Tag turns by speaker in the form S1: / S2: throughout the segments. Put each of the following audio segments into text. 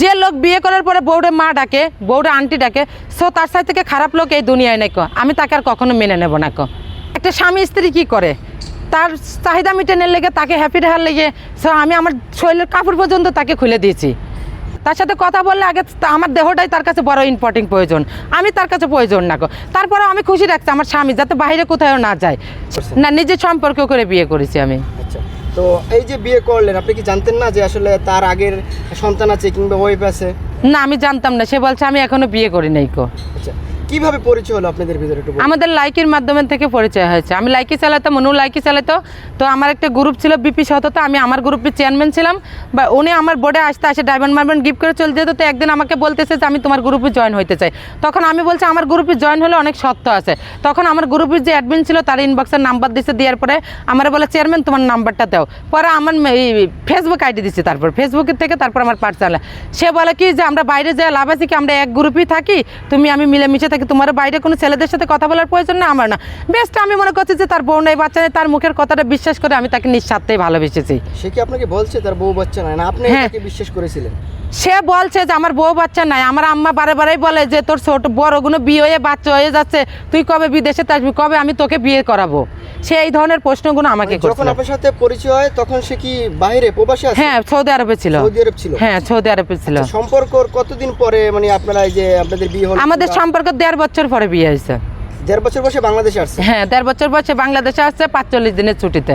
S1: যে লোক বিয়ে করার পরে বউরে মা ডাকে বউরে আন্টি ডাকে সো তার সাথে থেকে খারাপ লোক এই দুনিয়ায় নেই আমি তাকে আর কখনো মেনে নেব না কো। একটা স্বামী স্ত্রী কি করে? তার চাহিদা মিটানোর লেগে তাকে হ্যাপি রাখার লেগে সো আমি আমার শরীরের কাপড় পর্যন্ত তাকে খুলে দিয়েছি। তার সাথে কথা বললে আগে আমার দেহটাই তার কাছে বড় ইম্পর্টেন্ট প্রয়োজন। আমি তার কাছে প্রয়োজন না তারপরে আমি খুশি রাখছি আমার স্বামী যাতে বাইরে কোথাও না যায়। না নিজের সম্পর্ক করে বিয়ে করেছি আমি।
S2: আচ্ছা। তো এই যে বিয়ে করলেন আপনি কি জানতেন না যে আসলে তার আগের সন্তান আছে কিংবা ওয়াইফ আছে?
S1: না আমি জানতাম না। সে বলছে আমি এখনও বিয়ে করি নাই কো
S2: আচ্ছা। কীভাবে পরিচয় হলো আপনাদের ভিতরে একটু
S1: আমাদের লাইকের মাধ্যমে থেকে পরিচয় হয়েছে। আমি লাইকি চালাতাম, মনু লাইকি চালাতো। তো আমার একটা গ্রুপ ছিল বিপি তো আমি আমার গ্রুপের চেয়ারম্যান ছিলাম। বা উনি আমার বোর্ডে আসতে আসে ডায়মন্ড মার্বেন গিফট করে চলে যেত। তো একদিন আমাকে বলতেছে যে, আমি তোমার গ্রুপে জয়েন হইতে চাই। তখন আমি বলছি, আমার গ্রুপে জয়েন হলে অনেক সত্য আছে। তখন আমার গ্রুপের যে অ্যাডমিন ছিল, তার ইনবক্সের নাম্বার দিছে, দেওয়ার পরে আমার বলে চেয়ারম্যান তোমার নাম্বারটা দাও। পরে আমার এই ফেসবুক আইডি দিচ্ছে তারপর। ফেসবুকের থেকে তারপর আমার পার্সোনাল সে বলে কি যে, আমরা বাইরে যাই লাভ আছি কি? আমরা এক গ্রুপেই থাকি। তুমি আমি মিলেমিশে থাকি। তোমার বাইরে কোনো ছেলেদের সাথে কথা বলার প্রয়োজন না আমার না। বেস্ট আমি মনে করছি যে তার বউ নাই বাচ্চা নেই তার মুখের কথাটা বিশ্বাস করে আমি তাকে নিঃস্বার্থেই ভালোবেসেছি।
S2: সে কি আপনাকে বলছে তার বউ বাচ্চা নাই? না আপনি
S1: হ্যাঁ।
S2: বিশ্বাস করেছিলেন?
S1: সে বলছে যে আমার বউ বাচ্চা নাই। আমার আম্মা বারে বারেই বলে যে তোর ছোট বড়গুলো বিয়ে হয়ে বাচ্চা হয়ে যাচ্ছে। তুই কবে বিদেশে আসবি কবে আমি তোকে বিয়ে করাবো? সে এই ধরনের প্রশ্নগুলো আমাকে
S2: মানে যখন আপনার সাথে পরিচয় হয় তখন সে কি বাইরে প্রবাসী আছে?
S1: হ্যাঁ সৌদি আরবে ছিল।
S2: সৌদি আরব ছিল।
S1: হ্যাঁ সৌদি আরবে ছিল।
S2: আচ্ছা, সম্পর্কর কতদিন পরে মানে আপনারা এই যে আপনাদের বিয়ে হলো
S1: আমাদের সম্পর্ক দেড় বছর পরে বিয়ে হয়েছে।
S2: দেড় বছর বসে বাংলাদেশে আসছে?
S1: হ্যাঁ দেড় বছর বয়সে বাংলাদেশে আসছে পাঁচচল্লিশ দিনের ছুটিতে।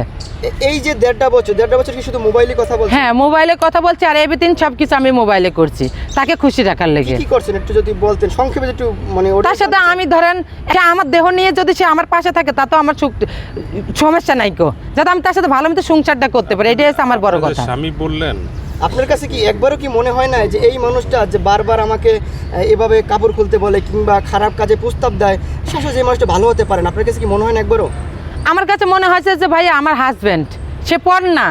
S2: এই যে দেড়টা বছর দেড়টা বছর কি শুধু মোবাইলে কথা বলছেন?
S1: হ্যাঁ মোবাইলে কথা বলছি আর এভরিথিং সব কিছু আমি মোবাইলে করছি। তাকে খুশি রাখার লেগে।
S2: কি করছেন? একটু যদি বলতেন সংক্ষেপে একটু মানে
S1: তার সাথে আমি ধরেন সে আমার দেহ নিয়ে যদি সে আমার পাশে থাকে তা তো আমার সুখ- সমস্যা নাই কো। যাতে আমি তার সাথে ভালো মতো সংসারটা করতে পারি এটাই হচ্ছে আমার বড় কথা।
S3: স্বামী বললেন
S2: আপনার কাছে কি একবারও কি মনে হয় না যে এই মানুষটা যে বারবার আমাকে এভাবে কাপড় খুলতে বলে কিংবা খারাপ কাজে প্রস্তাব দেয়? শেষে যে মানুষটা ভালো হতে পারেন আপনার কাছে কি মনে হয় না একবারও?
S1: আমার কাছে মনে হয়েছে যে ভাই, আমার হাজব্যান্ড সে পর না।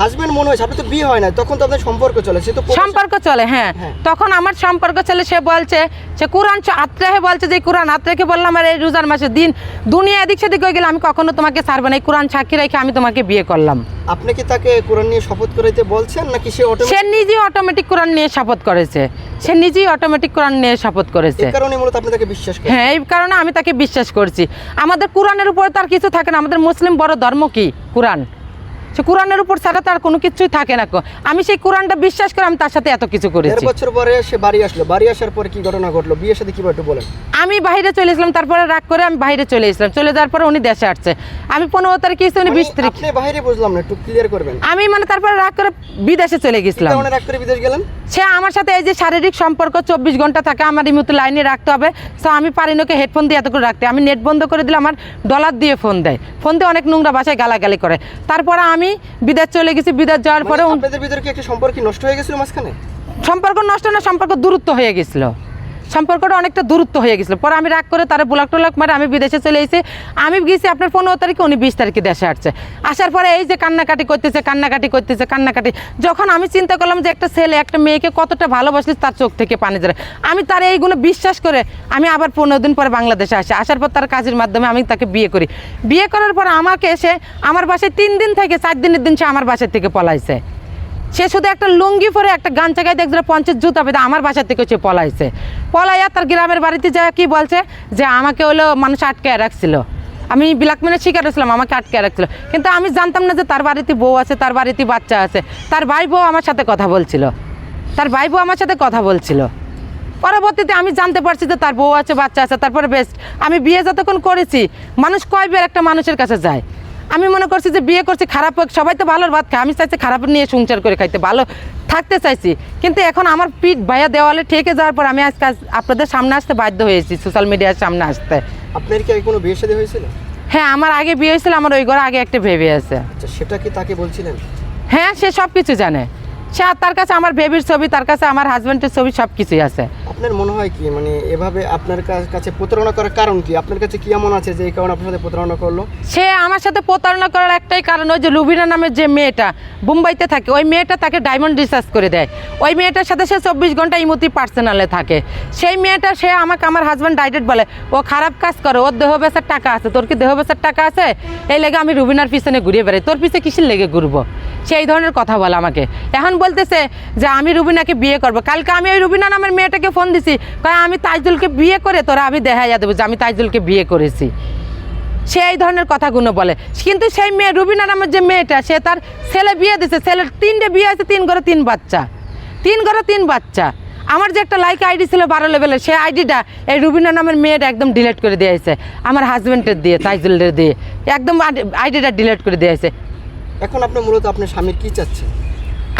S2: হাজবেন্ড মনে হয়েছে আপনি তো বিয়ে হয় না তখন তো আপনার সম্পর্ক চলে সে তো
S1: সম্পর্ক চলে হ্যাঁ।
S2: হ্যাঁ।
S1: তখন আমার সম্পর্ক চলে সে বলছে সে কোরআন আত্রাহে বলছে যে কোরআন আত্রাকে বললাম আর এই রোজার মাসে দিন দুনিয়া এদিক সেদিক হয়ে গেলে আমি কখনো তোমাকে ছাড়বো না। এই কোরআন সাক্ষী রেখে আমি তোমাকে বিয়ে করলাম।
S2: আপনি কি তাকে কোরআন নিয়ে শপথ করাইতে বলছেন নাকি সে
S1: সে নিজেই অটোমেটিক কোরআন নিয়ে শপথ করেছে। সে নিজেই অটোমেটিক কোরআন নিয়ে শপথ করেছে।
S2: এই কারণে মূলত আপনি তাকে বিশ্বাস করেন
S1: হ্যাঁ এই কারণে আমি তাকে বিশ্বাস করছি। আমাদের কোরআনের উপরে তার কিছু থাকে না আমাদের মুসলিম বড় ধর্ম কি? কোরআন। সে কোরআনের উপর ছাড়া তার কোনো কিছুই থাকে না। আমি সেই কোরআনটা বিশ্বাস করে আমি তার সাথে এত কিছু করেছি।
S2: বছর পরে সে বাড়ি আসলো। বাড়ি আসার পরে কি ঘটনা ঘটলো? বিয়ের সাথে কীভাবে বলেন।
S1: আমি বাইরে চলে এসলাম তারপরে রাগ করে আমি বাইরে চলে এসলাম চলে যাওয়ার পরে উনি দেশে আসছে। আমি পনেরো তারিখে এসে উনি
S2: মানে
S1: বিশ তারিখ
S2: আপনি বাইরে বুঝলাম না একটু ক্লিয়ার করবেন।
S1: আমি মানে তারপরে রাগ করে বিদেশে চলে গেছিলাম।
S2: রাগ করে বিদেশ গেলেন?
S1: সে আমার সাথে এই যে শারীরিক সম্পর্ক চব্বিশ ঘণ্টা থাকে আমার এই মতো লাইনে রাখতে হবে। সো আমি পারি না ওকে হেডফোন দিয়ে এত করে রাখতে আমি নেট বন্ধ করে দিলে আমার ডলার দিয়ে ফোন দেয়। ফোন দিয়ে অনেক নোংরা বাসায় গালাগালি করে। তারপরে আমি বিদেশ চলে গেছি বিদেশ যাওয়ার পরে
S2: মানে আপনাদের ভিতরে কি একটা সম্পর্ক নষ্ট হয়ে গেছিল মাঝখানে?
S1: সম্পর্ক নষ্ট না সম্পর্ক দূরত্ব হয়ে গেছিল। সম্পর্কটা অনেকটা দূরত্ব হয়ে গেছিল। পরে আমি রাগ করে তারা ব্লক টলক মারে আমি বিদেশে চলে এসেছি আমি গেছি আপনার পনেরো তারিখে, উনি বিশ তারিখে দেশে আসছে। আসার পরে এই যে কান্নাকাটি করতেছে কান্নাকাটি করতেছে, কান্নাকাটি, যখন আমি চিন্তা করলাম যে একটা ছেলে, একটা মেয়েকে কতটা ভালোবাসলে তার চোখ থেকে পানি ধরে আমি তার এইগুলো বিশ্বাস করে আমি আবার পনেরো দিন পরে বাংলাদেশে আসি। আসার পর তার কাজের মাধ্যমে আমি তাকে বিয়ে করি। বিয়ে করার পর আমাকে এসে আমার বাসায় তিন দিন থেকে, চার দিনের দিন সে আমার বাসার থেকে পলাইছে। সে শুধু একটা লুঙ্গি পরে একটা গান চাকায় দেখছিল পঞ্চাশ জুতা পেতে, আমার বাসা থেকে সে পলাইছে। পলাইয়া তার গ্রামের বাড়িতে যায় কি বলছে? যে আমাকে হলো মানুষ আটকে রাখছিল। আমি ব্ল্যাকমেনের শিকার হয়েছিলাম, আমাকে আটকে রাখছিল। কিন্তু আমি জানতাম না যে তার বাড়িতে বউ আছে, তার বাড়িতে বাচ্চা আছে। তার ভাই বউ আমার সাথে কথা বলছিল। তার ভাই বউ আমার সাথে কথা বলছিল। পরবর্তীতে আমি জানতে পারছি যে তার বউ আছে, বাচ্চা আছে, তারপরে বেস্ট। আমি বিয়ে যতক্ষণ করেছি, মানুষ কয়বার একটা মানুষের কাছে যায়। আমি মনে করছি যে বিয়ে করছি খারাপ সবাই তো ভালোর ভাত খায়। আমি চাইছি খারাপ নিয়ে সংসার করে খাইতে ভালো থাকতে চাইছি। কিন্তু এখন আমার পিঠ ভাইয়া দেওয়ালে ঠেকে যাওয়ার পর আমি আজকে আপনাদের সামনে আসতে বাধ্য হয়েছি সোশ্যাল মিডিয়ার সামনে আসতে।
S2: আপনার কি কোনো বিয়ে শাদী হয়েছিল?
S1: হ্যাঁ আমার আগে বিয়ে হয়েছিল আমার ওই ঘরে আগে একটা ভেবে আছে।
S2: আচ্ছা সেটা কি তাকে বলছিলেন?
S1: হ্যাঁ সে সব কিছু জানে। সে তার কাছে আমার বেবির ছবি তার কাছে আমার হাজব্যান্ডের ছবি সব কিছুই আছে।
S2: আপনার মনে হয় কি? মানে এভাবে আপনার কাছে প্রতারণা করার কারণ কি? আপনার কাছে কি এমন আছে যে এই কারণে আপনার সাথে প্রতারণা করল?
S1: সে আমার সাথে প্রতারণা করার একটাই কারণ ওই যে লুবিনা নামের যে মেয়েটা, মুম্বাইতে থাকে, ওই মেয়েটা তাকে ডায়মন্ড রিসার্চ করে দেয়। ওই মেয়েটার সাথে সে চব্বিশ ঘণ্টা ইমতি পার্সোনালে থাকে। সেই মেয়েটা, সে আমাকে, আমার হাজব্যান্ড ডাইরেক্ট বলে, ও খারাপ কাজ করে, ওর দেহ বেচার টাকা আছে, তোর কি দেহ বেচার টাকা আছে? এই লেগে আমি রুবিনার পিছনে ঘুরিয়ে বেড়াই। তোর পিছে কিসের লেগে ঘুরবো? সেই ধরনের কথা বলে আমাকে। এখন বলতেছে যে, আমি রুবিনাকে বিয়ে করব। কালকে আমি ওই রুবিনা নামের মেয়েটাকে ফোন দিছি কয় আমি তাইজুলকে বিয়ে করে তোরা আমি দেখাইয়া দেবো যে আমি তাইজুলকে বিয়ে করেছি। সে এই ধরনের কথাগুলো বলে। কিন্তু সেই মেয়ে রুবিনা নামের যে মেয়েটা সে তার ছেলে বিয়ে দিছে। ছেলের তিনটে বিয়ে আছে তিন ঘরে তিন বাচ্চা। তিন ঘরে তিন বাচ্চা। আমার যে একটা লাইক আইডি ছিল বারো লেভেলের সেই আইডিটা এই রুবিনা নামের মেয়েটা একদম ডিলেট করে দিয়েছে আমার হাজব্যান্ডের দিয়ে তাইজুলের দিয়ে। একদম আইডিটা ডিলেট করে দিয়েছে
S2: এখন আপনি মূলত আপনার স্বামীর কি চাচ্ছেন?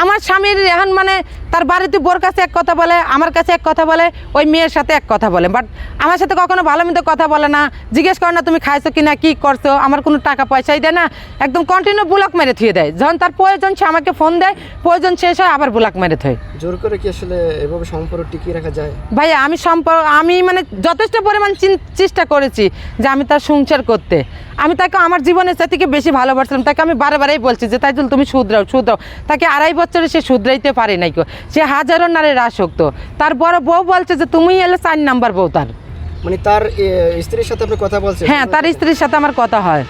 S1: আমার স্বামীর এখন মানে তার বাড়িতে বোর কাছে এক কথা বলে আমার কাছে এক কথা বলে ওই মেয়ের সাথে এক কথা বলে। বাট আমার সাথে কখনো ভালো মতো কথা বলে না। জিজ্ঞেস করে না তুমি খাইছো কি না কী করছ আমার কোনো টাকা পয়সাই দেয় না। একদম কন্টিনিউ ব্লক মেরে থুয়ে দেয়। যখন তার প্রয়োজন সে আমাকে ফোন দেয়। প্রয়োজন শেষ হয় আবার ব্লক মেরে থয়।
S2: জোর করে কি আসলে এভাবে সম্পর্ক টিকিয়ে রাখা যায়?
S1: ভাই আমি সম্পর্ক আমি মানে যথেষ্ট পরিমাণ চেষ্টা করেছি যে আমি তার সংসার করতে। আমি তাকে আমার জীবনের চাই থেকে বেশি ভালোবাসলাম? তাকে আমি বারে বারেই বলছি যে তাইজুল তুমি শুধরাও শুধরাও। তাকে আড়াই বছরে সে শুধরাইতে পারে নাই কো। সে হাজারো নারীর আসক্ত। তার বড় বউ বলছে যে তুমি এলে চার নাম্বার বউ তার।
S2: মানে তার স্ত্রীর সাথে আপনি কথা বলছেন?
S1: হ্যাঁ তার স্ত্রীর সাথে আমার কথা হয়।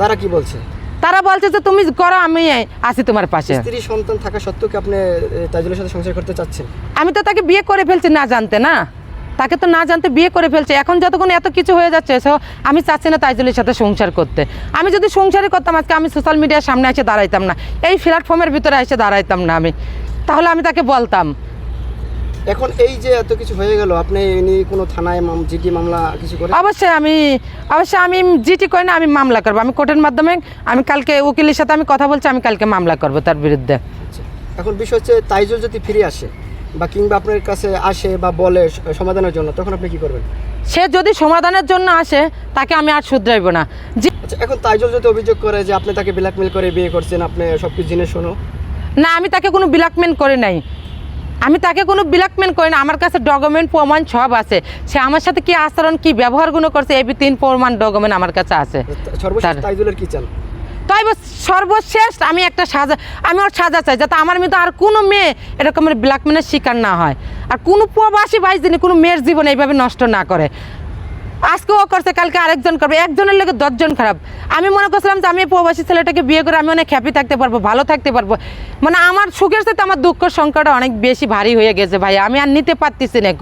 S2: তারা কি বলছে?
S1: তারা বলছে যে তুমি করো আমি আছি তোমার পাশে।
S2: স্ত্রী সন্তান থাকা সত্ত্বেও কি আপনি এ, তাইজুলের সাথে সংসার করতে চাচ্ছেন?
S1: আমি তো তাকে বিয়ে করে ফেলছি না জানতে না? তাকে তো না জানতে বিয়ে করে ফেলছে। এখন যতক্ষণ এত কিছু হয়ে যাচ্ছে সো আমি চাচ্ছি না তাইজুলের সাথে সংসার করতে। আমি যদি সংসারই করতাম আজকে আমি সোশ্যাল মিডিয়ার সামনে এসে দাঁড়াইতাম না। এই প্ল্যাটফর্মের ভিতরে এসে দাঁড়াইতাম না আমি। তাহলে আমি তাকে বলতাম।
S2: এখন এই যে এত কিছু হয়ে গেল আপনি নিয়ে কোনো থানায় মাম- জিডি মামলা কিছু করে
S1: অবশ্যই আমি অবশ্যই আমি জিটি করি না আমি মামলা করব। আমি কোর্টের মাধ্যমে আমি কালকে উকিলের সাথে আমি কথা বলছি আমি কালকে মামলা করব তার বিরুদ্ধে।
S2: আচ্ছা। এখন বিষয় হচ্ছে তাইজুল যদি ফিরে আসে বা কিংবা আপনার কাছে আসে বা বলে সমাধানের জন্য তখন আপনি কি করবেন?
S1: সে যদি সমাধানের জন্য আসে তাকে আমি আর শুধরাইব না।
S2: আচ্ছা এখন তাইজুল যদি অভিযোগ করে যে আপনি তাকে ব্ল্যাকমেল করে বিয়ে করছেন আপনি সব কিছু জেনে শোনো।
S1: না আমি তাকে কোনো ব্ল্যাকমেন্ট করে নাই। আমি তাকে কোনো ব্ল্যাকমেন্ট করি না। আমার কাছে ডকুমেন্ট প্রমাণ সব আছে। সে আমার সাথে কি আচরণ কি ব্যবহারগুলো করছে এই তিন প্রমাণ ডকুমেন্ট আমার কাছে আছে।
S2: কি
S1: তাই সর্বশেষ আমি একটা সাজা আমি ওর সাজা চাই যাতে আমার মতো আর কোনো মেয়ে এরকমের ব্ল্যাকমেনের শিকার না হয়। আর কোনো প্রবাসী বাইশ দিনে কোনো মেয়ের জীবন এইভাবে নষ্ট না করে। আজকে ও করছে, কালকে আরেকজন করবে, একজনের লোকে দশজন খারাপ। আমি মনে করছিলাম যে আমি প্রবাসী ছেলেটাকে বিয়ে করে আমি অনেক হ্যাপি থাকতে পারব, ভালো থাকতে পারব। মানে আমার সুখের সাথে আমার দুঃখ সংখ্যাটা অনেক বেশি ভারী হয়ে গেছে ভাই আমি আর নিতে পারতেছি না